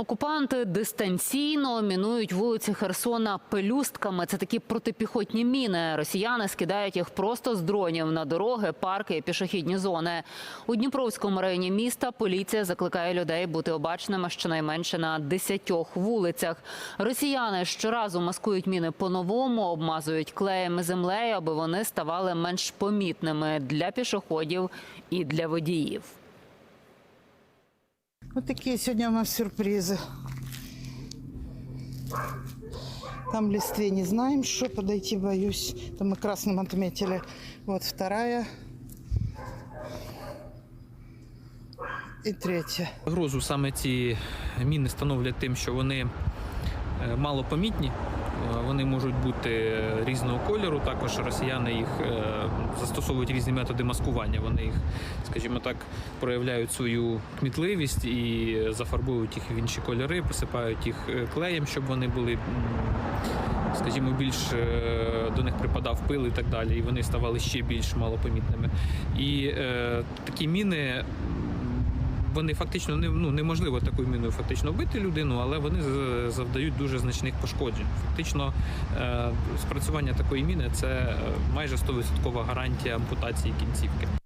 Окупанти дистанційно мінують вулиці Херсона пелюстками. Це такі протипіхотні міни. Росіяни скидають їх просто з дронів на дороги, парки і пішохідні зони. У Дніпровському районі міста поліція закликає людей бути обачними щонайменше на 10 вулицях. Росіяни щоразу маскують міни по-новому, обмазують клеєм і землею, аби вони ставали менш помітними для пішоходів і для водіїв. Вот такие сегодня у нас сюрпризы. Там в листве не знаем, что подойти боюсь. Там мы красным отметили. Вот вторая. И третья. Грозу саме ці міни становлять тим, що вони е, малопомітні, е, вони можуть бути різного кольору. Також росіяни їх е, застосовують різні методи маскування. Вони їх, скажімо так, проявляють свою кмітливість і зафарбують їх в інші кольори, посипають їх е, клеєм, щоб вони були. Скажімо, більш е, до них припадав пил і так далі, і вони ставали ще більш малопомітними. І е, такі міни вони фактично не ну неможливо такою міною фактично вбити людину, але вони завдають дуже значних пошкоджень. Фактично, е, спрацювання такої міни це е, майже 100% гарантія ампутації кінцівки.